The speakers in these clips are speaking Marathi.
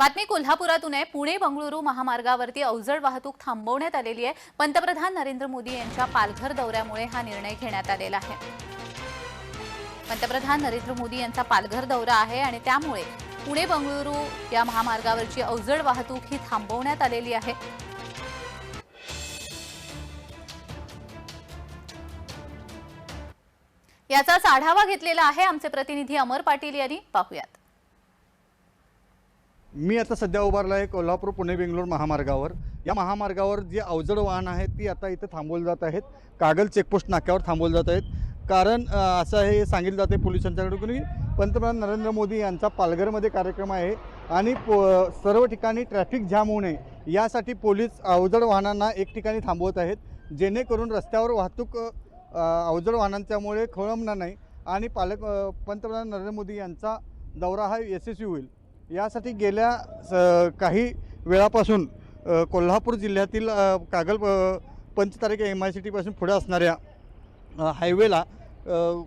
बातमी कोल्हापुरातून आहे. पुणे बंगळुरू महामार्गावरती अवजड वाहतूक थांबवण्यात आलेली आहे. पंतप्रधान नरेंद्र मोदी यांच्या पालघर दौऱ्यामुळे हा निर्णय घेण्यात आलेला आहे. पंतप्रधान नरेंद्र मोदी यांचा पालघर दौरा आहे आणि त्यामुळे पुणे बंगळुरू या महामार्गावरची अवजड वाहतूक ही थांबवण्यात आलेली आहे. याचाच आढावा घेतलेला आहे आमचे प्रतिनिधी अमर पाटील यांनी. पाहूयात. मी आता सध्या उभारलं आहे कोल्हापूर पुणे बेंगलोर महामार्गावर. या महामार्गावर जी अवजड वाहन आहेत ती आता इथं थांबवली जात आहेत. कागल चेकपोस्ट नाक्यावर थांबवली जात आहेत. कारण असं हे सांगितलं जाते पोलिसांच्याकडून की पंतप्रधान नरेंद्र मोदी यांचा पालघरमध्ये कार्यक्रम आहे आणि पो सर्व ठिकाणी ट्रॅफिक जाम होऊ नये यासाठी पोलीस अवजड वाहनांना एक ठिकाणी थांबवत आहेत. जेणेकरून रस्त्यावर वाहतूक अवजड वाहनांच्यामुळे खोळंबणार नाही आणि पालक पंतप्रधान नरेंद्र मोदी यांचा दौरा हा यशस्वी होईल. यासाठी गेल्या स काही वेळापासून कोल्हापूर जिल्ह्यातील कागल पंचतारखे एम आय सी टीपासून पुढे असणाऱ्या हायवेला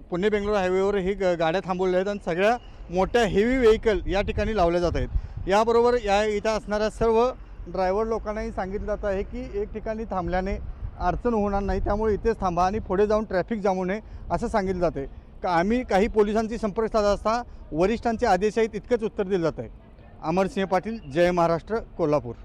पुणे बेंगलोर हायवेवर ही ग- गाड्या थांबवल्या आहेत आणि सगळ्या मोठ्या हेवी व्हेकल या ठिकाणी लावल्या जात आहेत. याबरोबर या इथं असणाऱ्या सर्व ड्रायव्हर लोकांनाही सांगितलं जात आहे की एक ठिकाणी थांबल्याने अडचण होणार नाही त्यामुळे इथेच थांबा आणि पुढे जाऊन ट्रॅफिक जामू नये असं सांगितलं जाते आहे. आम्ही काही पोलिसांची संपर्क साधत असता वरिष्ठांचे आदेश आहेत इतकंच उत्तर दिलं जात आहे. अमरसिंह पाटील जय महाराष्ट्र कोल्हापूर.